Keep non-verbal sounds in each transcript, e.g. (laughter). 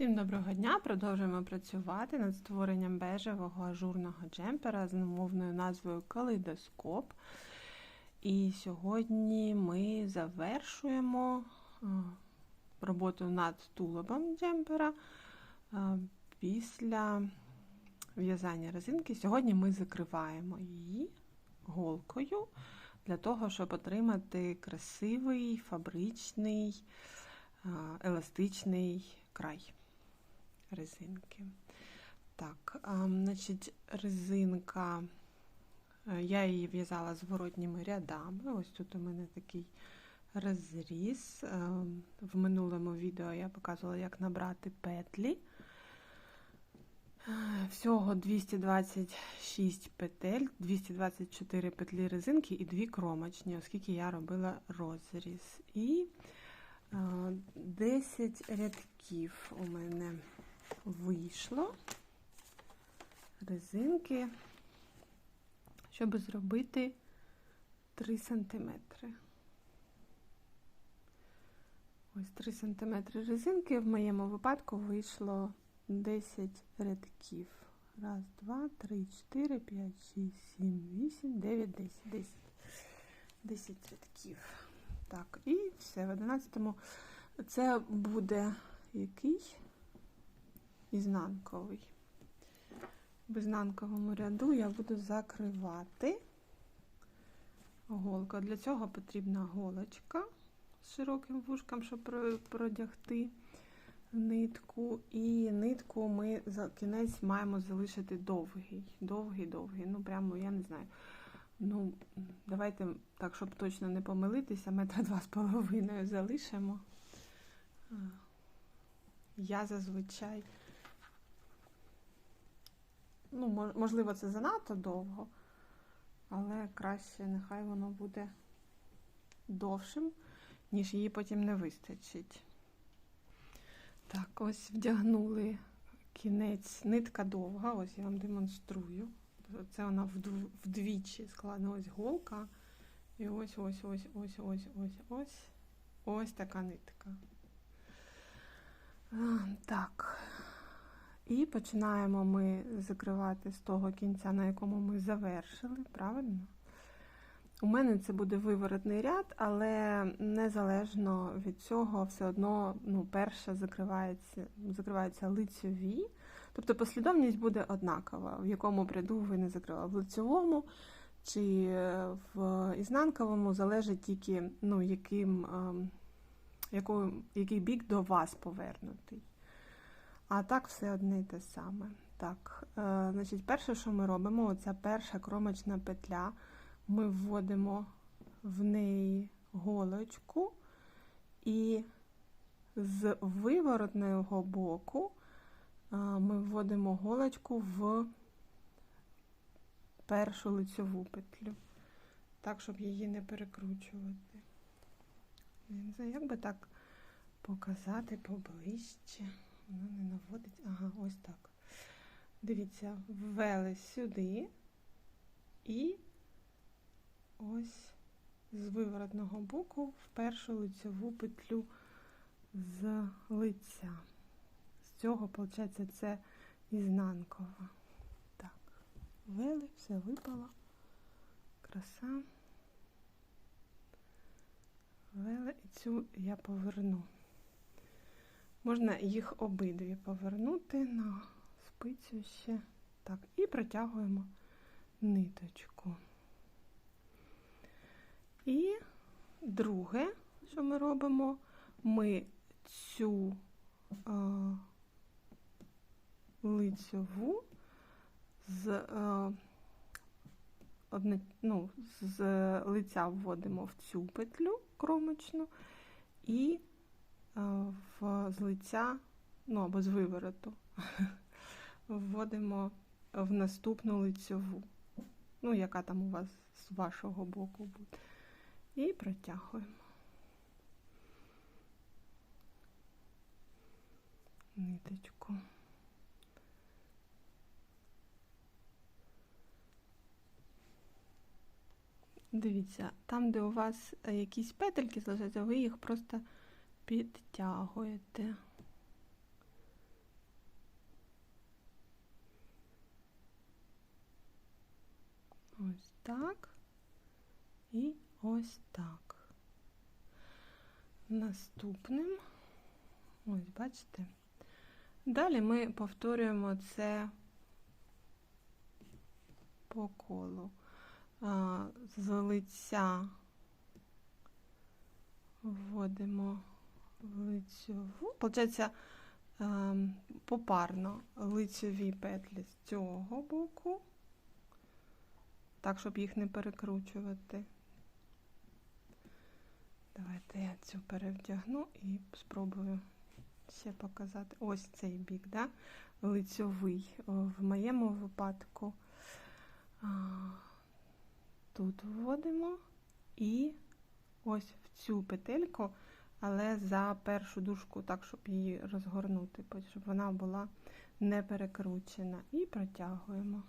Всім доброго дня! Продовжуємо працювати над створенням бежевого ажурного джемпера з намовною назвою Калейдоскоп. І сьогодні ми завершуємо роботу над тулубом джемпера після в'язання резинки. Сьогодні ми закриваємо її голкою для того, щоб отримати красивий фабричний еластичний край резинки. Так, а, значить, резинка, е, я її в'язала зворотніми рядами. Ось тут у мене такий розріз. Е, в минулому відео я показувала, як набрати петлі. Е, всього 226 петель, 224 петлі резинки і дві кромочні, оскільки я робила розріз. І 10 рядків у мене вийшло резинки, щоб зробити 3 см. Ось 3 см резинки. В моєму випадку вийшло 10 рядків. Раз, два, три, чотири, п'ять, шість, сім, вісім, дев'ять, десять. Десять. Десять рядків. Так, і все, в 11-му це буде який? Ізнанковий. В ізнанковому ряду я буду закривати голку. Для цього потрібна голочка з широким вушком, щоб продягти нитку. І нитку ми за кінець маємо залишити довгий. Довгий-довгий. Ну, прямо, я не знаю. Ну, давайте так, щоб точно не помилитися, метра два з половиною залишимо. Я зазвичай, ну, можливо, це занадто довго, але краще нехай воно буде довшим, ніж її потім не вистачить. Так, ось вдягнули кінець, нитка довга, ось я вам демонструю. Це вона вдвічі складна ось голка. І ось ось ось ось ось ось ось ось така нитка. Так. І починаємо ми закривати з того кінця, на якому ми завершили, правильно? У мене це буде виворотний ряд, але незалежно від цього, все одно ну, перше закривається, закриваються лицьові. Тобто послідовність буде однакова, в якому ряду ви не закрили. В лицьовому чи в ізнанковому залежить тільки, ну, яким, ем, яку, який бік до вас повернутий. А так, все одне і те саме. Так, е, значить, Перше, що ми робимо, оця перша кромочна петля, ми вводимо в неї голочку і з виворотного боку ми вводимо голочку в першу лицьову петлю, так, щоб її не перекручувати. Як би так показати поближче. Воно не наводить. Ага, ось так. Дивіться, ввели сюди і ось з виворотного боку в першу лицьову петлю з лиця З цього, виходить, це ізнанкова. Так, вели, все випало. Краса. Вели і цю я поверну. Можна їх обидві повернути на спицю ще. Так, і протягуємо ниточку. І друге, що ми робимо, ми цю а, лицьову з е, одне, ну, з лиця вводимо в цю петлю кромочну і е, в, з лиця, ну або з вивороту, (laughs) вводимо в наступну лицьову, ну, яка там у вас з вашого боку буде. І протягуємо. Ниточку. Дивіться, там, де у вас е, якісь петельки залишаються, ви їх просто підтягуєте. Ось так і ось так. Наступним, ось бачите, далі ми повторюємо це по колу з лиця вводимо лицьову. Получається, ем, попарно лицьові петлі з цього боку, так, щоб їх не перекручувати. Давайте я цю перевдягну і спробую ще показати. Ось цей бік, да? лицьовий. В моєму випадку тут вводимо і ось в цю петельку, але за першу дужку, так, щоб її розгорнути, щоб вона була не перекручена. І протягуємо.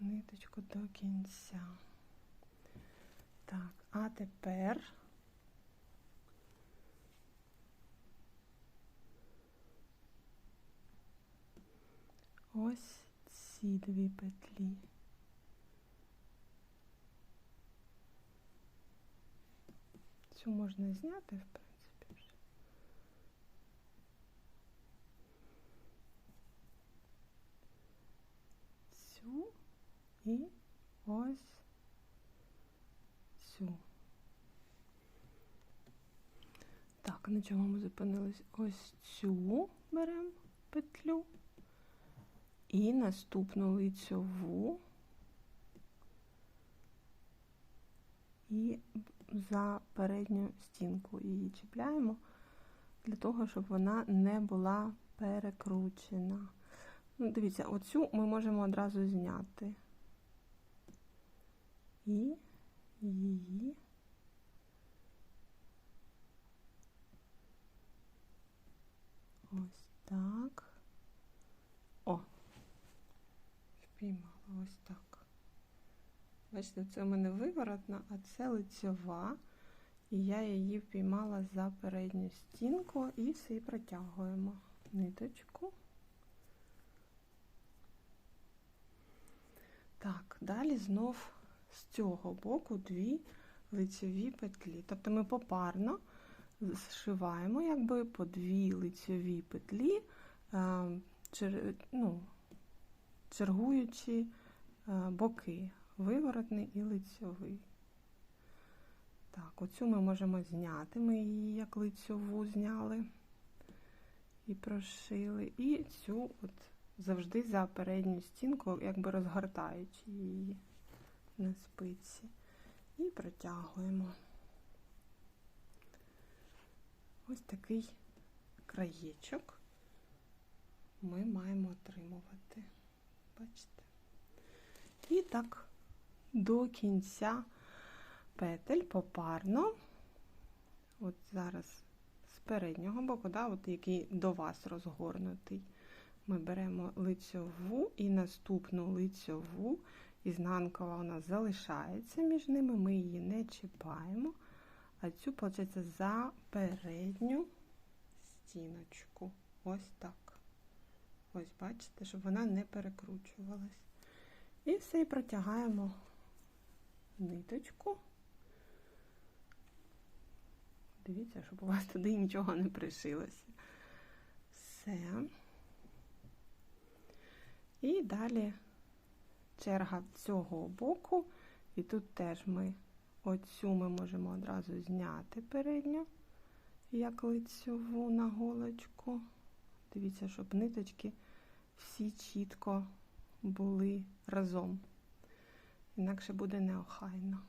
Ниточку до кінця. Так, а тепер ось ці дві петлі. Цю можна зняти, в принципі, вже. Цю і ось цю. Так, на чому ми зупинились? Ось цю беремо петлю і наступну лицьову і за передню стінку її чіпляємо для того, щоб вона не була перекручена. Ну, Дивіться, оцю ми можемо одразу зняти. І її ось так. О, впіймала ось так. Бачите, це у мене виворотна, а це лицьова. І я її впіймала за передню стінку і все і протягуємо ниточку. Так, далі знов з цього боку дві лицьові петлі. Тобто ми попарно зшиваємо якби по дві лицьові петлі, чер, ну, чергуючи боки, виворотний і лицьовий. Так, оцю ми можемо зняти, ми її як лицьову зняли і прошили. І цю от завжди за передню стінку, якби розгортаючи її на спиці. І протягуємо. Ось такий краєчок ми маємо отримувати. Бачите? І так до кінця петель попарно. От зараз з переднього боку, да, от який до вас розгорнутий, ми беремо лицьову і наступну лицьову, ізнанкова у нас залишається між ними, ми її не чіпаємо, а цю, виходить, за передню стіночку. Ось так. Ось, бачите, щоб вона не перекручувалась. І все і протягаємо ниточку. Дивіться, щоб у вас туди нічого не пришилося. Все. І далі черга цього боку, і тут теж ми оцю ми можемо одразу зняти передню, як лицьову на голочку. Дивіться, щоб ниточки всі чітко були разом. Інакше буде неохайно.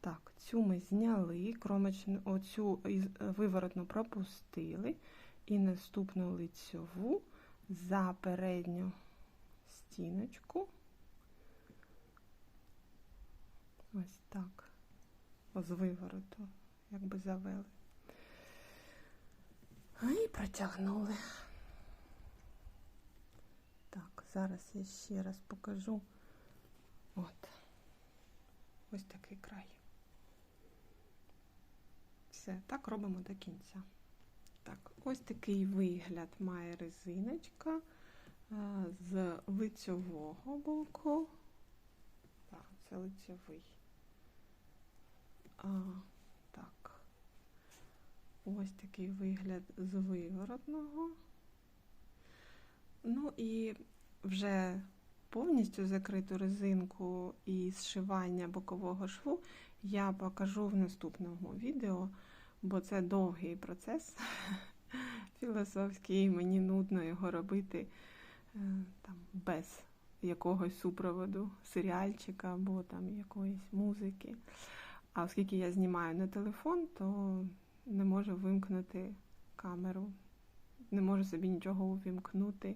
Так, цю ми зняли, кромочну, оцю виворотну пропустили, і наступну лицьову за передню стіночку. Ось так, з вивороту, якби завели. І протягнули. Так, зараз я ще раз покажу. От. Ось такий край. Все, так робимо до кінця. Так, ось такий вигляд має резиночка. з лицьового боку. Так, це лицьовий. А, так. Ось такий вигляд з виворотного. Ну і вже повністю закриту резинку і зшивання бокового шву я покажу в наступному відео, бо це довгий процес (laughs) філософський, мені нудно його робити е, там, без якогось супроводу серіальчика або там якоїсь музики. А оскільки я знімаю на телефон, то не можу вимкнути камеру, не можу собі нічого увімкнути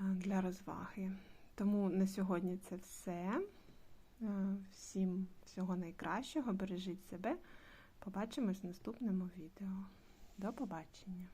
е, для розваги. Тому на сьогодні це все. Е, Всім всього найкращого, бережіть себе. Побачимось в наступному відео. До побачення!